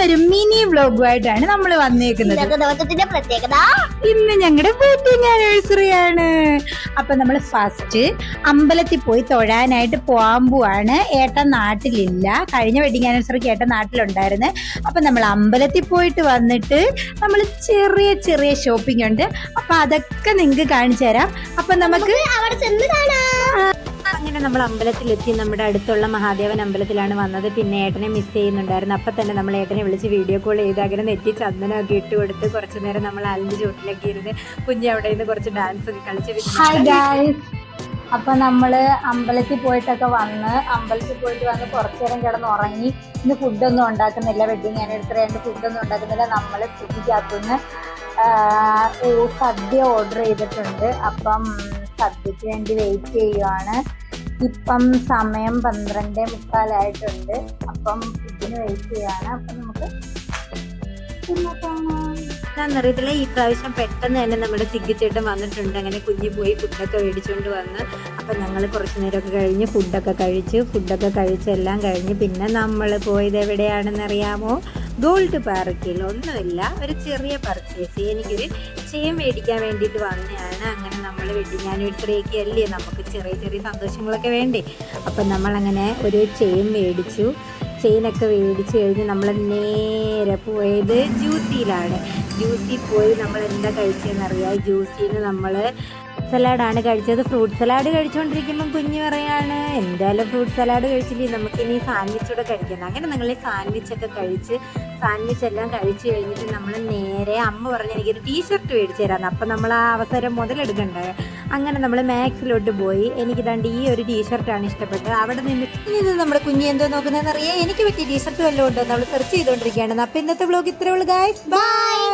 ഇന്നൊരു മിനി വ്ലോഗുമായിട്ടാണ് നമ്മൾ വന്നേക്കുന്നത്. ദിവസത്തിന്റെ പ്രത്യേകത? ഇന്ന് ഞങ്ങളുടെ വെഡിങ് ആനിവേഴ്സറി ആണ്. അപ്പൊ നമ്മൾ ഫസ്റ്റ് അമ്പലത്തിൽ പോയി തൊഴാനായിട്ട് പോകാൻ പോവാണ്. ഏട്ടൻ നാട്ടിലില്ല. കഴിഞ്ഞ വെഡിങ് ആനിവേഴ്സറിക്ക് ഏട്ടൻ നാട്ടിലുണ്ടായിരുന്നു. അപ്പൊ നമ്മൾ അമ്പലത്തിൽ പോയിട്ട് വന്നിട്ട് നമ്മൾ ചെറിയ ചെറിയ ഷോപ്പിംഗ് ഉണ്ട്. അപ്പൊ അതൊക്കെ നിങ്ങൾക്ക് കാണിച്ചു തരാം. അപ്പൊ നമുക്ക് അവിടെ ചെന്ന് കാണാം. അങ്ങനെ നമ്മൾ അമ്പലത്തിലെത്തി. നമ്മുടെ അടുത്തുള്ള മഹാദേവൻ അമ്പലത്തിലാണ് വന്നത്. പിന്നെ ഏട്ടനെ മിസ് ചെയ്യുന്നുണ്ടായിരുന്നു. അപ്പം തന്നെ നമ്മൾ ഏട്ടനെ വിളിച്ച് വീഡിയോ കോൾ ചെയ്ത് അങ്ങനെ നെറ്റി ചന്ദനമൊക്കെ ഇട്ട് കൊടുത്ത് കുറച്ച് നേരം നമ്മൾ അലിന്റെ ചുവട്ടിലൊക്കെ ഇരുന്ന് കുഞ്ഞ് അവിടെ നിന്ന് കുറച്ച് ഡാൻസ് ഒക്കെ കളിച്ച് അപ്പം നമ്മൾ അമ്പലത്തിൽ പോയിട്ടൊക്കെ വന്ന് അമ്പലത്തിൽ പോയിട്ട് വന്ന് കുറച്ചു നേരം കിടന്ന് ഉറങ്ങി ഇന്ന് ഫുഡൊന്നും ഉണ്ടാക്കുന്നില്ല. വെഡിങ് ആനിവേഴ്സറി ആയിട്ട് ഫുഡൊന്നും ഉണ്ടാക്കുന്നില്ല. നമ്മൾ സ്വിഗ്ഗിക്കകത്തുനിന്ന് സദ്യ ഓർഡർ ചെയ്തിട്ടുണ്ട്. അപ്പം സദ്യക്ക് വേണ്ടി വെയിറ്റ് ചെയ്യുവാണ്. ഇപ്പം സമയം പന്ത്രണ്ട് മുക്കാലായിട്ടുണ്ട്. അപ്പം ഇതിന് വെയിറ്റ് ചെയ്യാണ്. അപ്പം നമുക്ക് എന്താണെന്നറിയത്തില്ല ഈ പ്രാവശ്യം പെട്ടെന്ന് തന്നെ നമ്മുടെ സിഗ്ഗിച്ചേട്ടൻ വന്നിട്ടുണ്ട്. അങ്ങനെ കുഞ്ഞ് പോയി ഫുഡൊക്കെ മേടിച്ചുകൊണ്ട് വന്ന്. അപ്പം ഞങ്ങൾ കുറച്ച് നേരമൊക്കെ കഴിഞ്ഞ് ഫുഡൊക്കെ കഴിച്ച് ഫുഡൊക്കെ കഴിച്ച് എല്ലാം കഴിഞ്ഞ് പിന്നെ നമ്മൾ പോയത് എവിടെയാണെന്നറിയാമോ? ഗോൾഡ് പാർക്കിൽ ഒന്നുമില്ല. ഒരു ചെറിയ പർച്ചേസ് എനിക്കൊരു ചെയിൻ മേടിക്കാൻ വേണ്ടിയിട്ട് വന്നതാണ്. അങ്ങനെ നമ്മൾ വെഡിങ് ആനിവേഴ്സറിയൊക്കെ അല്ലേ? നമുക്ക് ചെറിയ ചെറിയ സന്തോഷങ്ങളൊക്കെ വേണ്ടേ? അപ്പം നമ്മളങ്ങനെ ഒരു ചെയിൻ മേടിച്ചു. ചെയിനൊക്കെ മേടിച്ച് കഴിഞ്ഞ് നമ്മൾ നേരെ പോയത് ജ്യൂസിയിലാണ് ജ്യൂസിൽ പോയി നമ്മൾ എന്താ കഴിച്ചതെന്നറിയാം ജ്യൂസിന്ന് നമ്മൾ സലാഡാണ് കഴിച്ചത്. ഫ്രൂട്ട് സലാഡ് കഴിച്ചുകൊണ്ടിരിക്കുമ്പം കുഞ്ഞ് പറയാണ് എന്തായാലും ഫ്രൂട്ട് സലാഡ് കഴിച്ചില്ലേ? നമുക്കിനി സാൻഡ്വിച്ച് കൂടെ കഴിക്കണം അങ്ങനെ നിങ്ങൾ ഈ സാൻഡ്വിച്ചൊക്കെ കഴിച്ച് സാൻഡ്വിച്ച് എല്ലാം കഴിച്ചു കഴിഞ്ഞിട്ട് നമ്മൾ നേരെ അമ്മ പറഞ്ഞ് എനിക്കൊരു ടീഷർട്ട് മേടിച്ചു തരാമെന്ന് അപ്പം നമ്മൾ ആ അവസരം മുതലെടുക്കണ്ടേ? അങ്ങനെ നമ്മൾ മാക്സിലോട്ട് പോയി. എനിക്ക് തണ്ട് ഈ ഒരു ടീഷർട്ടാണ് ഇഷ്ടപ്പെട്ടത്. അവിടെ നിന്ന് നിന്ന് നമ്മുടെ കുഞ്ഞ് എന്തോ നോക്കുന്നതെന്ന് അറിയാം എനിക്ക് പറ്റിയ ടീഷർട്ട് വല്ലതും ഉണ്ടോ നമ്മൾ സെർച്ച് ചെയ്തുകൊണ്ടിരിക്കുകയാണ് അപ്പം ഇന്നത്തെ വ്ലോഗ് ഇത്രയുള്ളൂ ഗായ്സ് ബൈ